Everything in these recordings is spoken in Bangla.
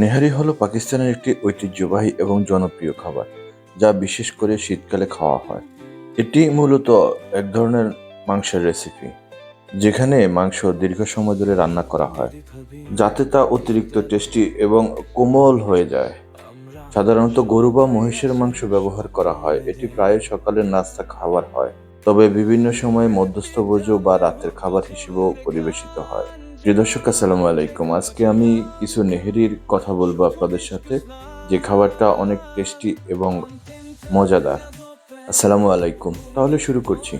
নেহারি হলো পাকিস্তানের একটি ঐতিহ্যবাহী এবং জনপ্রিয় খাবার, যা বিশেষ করে শীতকালে খাওয়া হয়। এটি মূলত এক ধরনের মাংসের রেসিপি যেখানে মাংস দীর্ঘ সময় ধরে রান্না করা হয়, যাতে তা অতিরিক্ত টেস্টি এবং কোমল হয়ে যায়। সাধারণত গরু বা মহিষের মাংস ব্যবহার করা হয়, এটি প্রায় সকালের নাস্তা খাবার হয়, তবে বিভিন্ন সময়ে মধ্যস্থভোজ বা রাতের খাবার হিসেবেও পরিবেশিত হয়। প্রিয় দর্শক, আসসালামু আলাইকুম। আজকে আমি কিছু নেহেরির কথা বলব আপনাদের সাথে। যে খাবারটা অনেক টেস্টি এবং মজাদার। আসসালামু আলাইকুম। তাহলে শুরু করছি।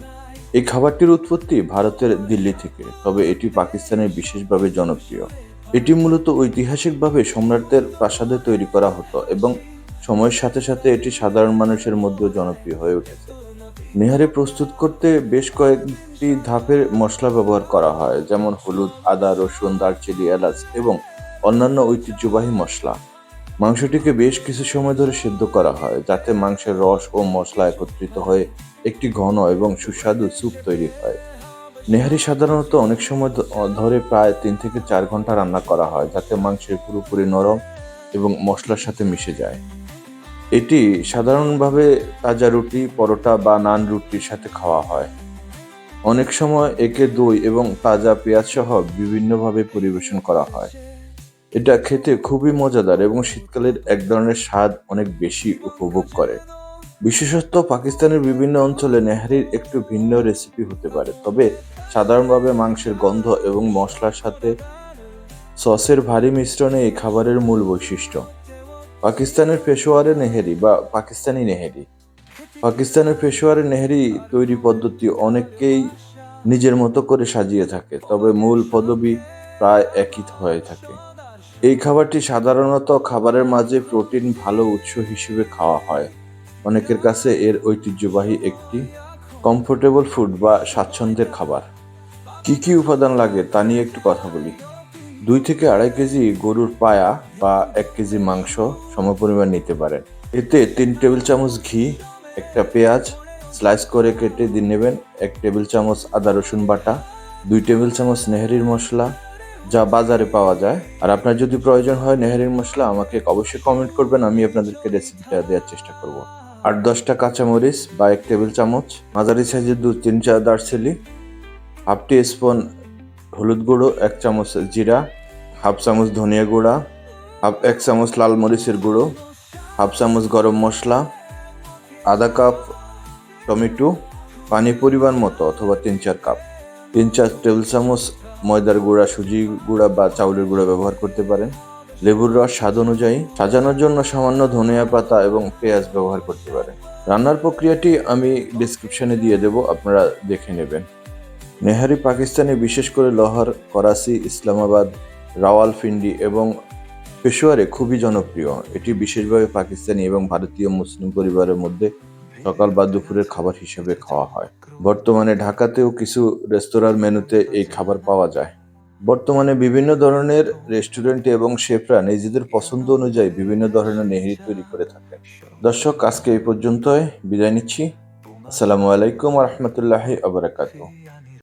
এই খাবারটির উৎপত্তি ভারতের দিল্লি থেকে, তবে এটি পাকিস্তানের বিশেষভাবে জনপ্রিয়। এটি মূলত ঐতিহাসিকভাবে সম্রাটদের প্রাসাদে তৈরি করা হতো এবং সময়ের সাথে সাথে এটি সাধারণ মানুষের মধ্যেও জনপ্রিয় হয়ে উঠেছে। নেহারি প্রস্তুত করতে বেশ কয়েকটি ধাপের মশলা ব্যবহার করা হয়, যেমন হলুদ, আদা, রসুন, দারচিনি, এলাচ এবং অন্যান্য ঐতিহ্যবাহী মশলা। মাংসটিকে বেশ কিছু সময় ধরে সিদ্ধ করা হয়, যাতে মাংসের রস ও মশলা একত্রিত হয়ে একটি ঘন এবং সুস্বাদু স্যুপ তৈরি হয়। নেহারি সাধারণত অনেক সময় ধরে প্রায় তিন থেকে চার ঘণ্টা রান্না করা হয়, যাতে মাংসের পুরোপুরি নরম এবং মশলার সাথে মিশে যায়। এটি সাধারণভাবে তাজা রুটি, পরোটা বা নান রুটির সাথে খাওয়া হয়। অনেক সময় একে দই এবং তাজা পেঁয়াজ সহ বিভিন্নভাবে পরিবেশন করা হয়। এটা খেতে খুবই মজাদার এবং শীতকালের এক ধরনের স্বাদ অনেক বেশি উপভোগ করে। বিশেষত পাকিস্তানের বিভিন্ন অঞ্চলে নেহারির একটু ভিন্ন রেসিপি হতে পারে, তবে সাধারণভাবে মাংসের গন্ধ এবং মশলার সাথে সসের ভারী মিশ্রণে এই খাবারের মূল বৈশিষ্ট্য। পাকিস্তানের পেশোয়ারে নেহেরি বা পাকিস্তানি নেহেরি। পাকিস্তানের পেশোয়ারে নেহেরি তৈরি পদ্ধতি অনেককেই নিজের মতো করে সাজিয়ে থাকে, তবে মূল পদবি প্রায় একই হয়ে থাকে। এই খাবারটি সাধারণত খাবারের মাঝে প্রোটিন ভালো উৎস হিসেবে খাওয়া হয়। অনেকের কাছে এর ঐতিহ্যবাহী একটি কমফোর্টেবল ফুড বা স্বাচ্ছন্দ্যের খাবার। কি কি উপাদান লাগে তা নিয়ে একটু কথা বলি। দুই থেকে আড়াই কেজি গরুর পায়া বা এক কেজি মাংস সমপরিমাণ নিতে পারেন। এতে তিন টেবিল চামচ ঘি, একটা পেঁয়াজ স্লাইস করে কেটে দিয়ে নেবেন, এক টেবিল চামচ আদা রসুন বাটা, দুই টেবিল চামচ নেহারির মশলা যা বাজারে পাওয়া যায়। আর আপনার যদি প্রয়োজন হয় নেহারির মশলা, আমাকে অবশ্যই কমেন্ট করবেন, আমি আপনাদেরকে রেসিপিটা দেওয়ার চেষ্টা করব। আট দশটা কাঁচামরিচ বা এক টেবিল চামচ, মাঝারি সাইজের দু তিন চার দারচিনি, হাফ টি স্পুন হলুদ গুঁড়ো, এক চামচ জিরা, হাফ চামচ ধনিয়া গুঁড়া, হাফ, এক চামচ লাল মরিচের গুঁড়ো, হাফ চামচ গরম মশলা, আধা কাপ টমেটো, পানি পরিমাণ মতো অথবা তিন চার কাপ। তিন চার টেবিল চামচ ময়দার গুঁড়া, সুজি গুঁড়া বা চাউলের গুঁড়া ব্যবহার করতে পারেন। লেবুর রস স্বাদ অনুযায়ী সাজানোর জন্য সামান্য ধনিয়া পাতা এবং পেঁয়াজ ব্যবহার করতে পারেন। রান্নার প্রক্রিয়াটি আমি ডিসক্রিপশনে দিয়ে দেব, আপনারা দেখে নেবেন। নেহারি পাকিস্তানে বিশেষ করে লাহোর, করাচি, ইসলামাবাদ, রাওয়ালপিন্ডি এবং পেশোয়ারে খুবই জনপ্রিয়। এটি বিশেষভাবে পাকিস্তানি এবং ভারতীয় মুসলিম পরিবারের মধ্যে সকাল বা দুপুরের খাবার হিসেবে খাওয়া হয়। বর্তমানে ঢাকাতেও কিছু রেস্তোরাঁর মেনুতে এই খাবার পাওয়া যায়। বর্তমানে বিভিন্ন ধরনের রেস্টুরেন্ট এবং শেফরা নিজেদের পছন্দ অনুযায়ী বিভিন্ন ধরনের নেহেরি তৈরি করে থাকেন। দর্শক, আজকে এই পর্যন্তই। বিদায় নিচ্ছি। আসসালামু আলাইকুম রহমতুল্লাহ আবরাকাতুহ